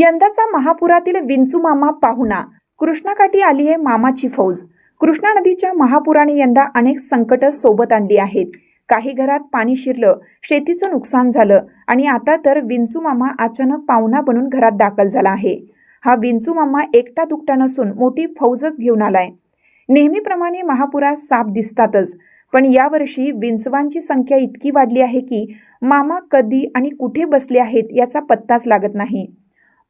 यंदाचा महापुरातील विंचू मामा पाहुणा. कृष्णाकाठी आली आहे मामाची फौज. कृष्णा नदीच्या महापुराने यंदा अनेक संकट सोबत आणली आहेत. काही घरात पाणी शिरलं शेतीचं नुकसान झालं आणि आता तर विंचू मामा अचानक पाहुणा बनून घरात दाखल झाला आहे. हा विंचू मामा एकटा दुकटा नसून मोठी फौजच घेऊन आलाय. नेहमीप्रमाणे महापुरात साप दिसतातच पण यावर्षी विंचवांची संख्या इतकी वाढली आहे की मामा कधी आणि कुठे बसले आहेत याचा पत्ताच लागत नाही.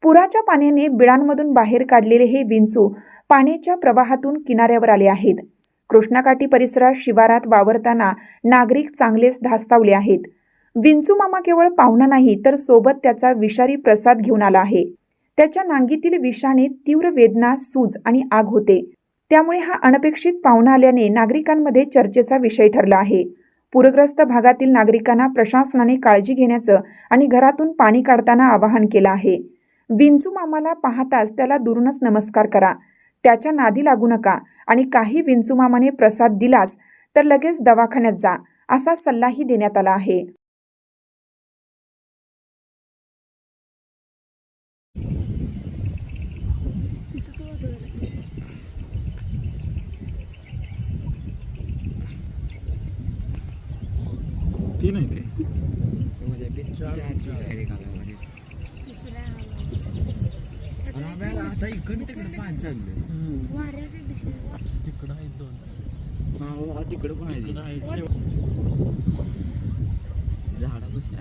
पुराच्या पाण्याने बिळांमधून बाहेर काढलेले हे विंचू पाण्याच्या प्रवाहातून किनाऱ्यावर आले आहेत. कृष्णाकाठी परिसरात शिवारात वावरताना नागरिक चांगलेच धास्तावले आहेत. विंचू मामा केवळ पाहुणा नाही तर सोबत त्याचा विषारी प्रसाद घेऊन आला आहे. त्याच्या नांगीतील विषाने तीव्र वेदना सूज आणि आग होते. त्यामुळे हा अनपेक्षित पाहुणा आल्याने नागरिकांमध्ये चर्चेचा विषय ठरला आहे. पूरग्रस्त भागातील नागरिकांना प्रशासनाने काळजी घेण्याचं आणि घरातून पाणी काढताना आवाहन केलं आहे. विंचू मामाला पाहताच त्याला दुरूनच नमस्कार करा. त्याच्या नादी लागू नका आणि काही विंचू मामाने प्रसाद दिलाच तर लगेच दवाखान्यात जा असा सल्लाही देण्यात आला आहे. ती नाही ते आता इकडे तिकडे पाणी चाललंय तिकडं आहेत दोन हा तिकडे पण आहे झाडा बसली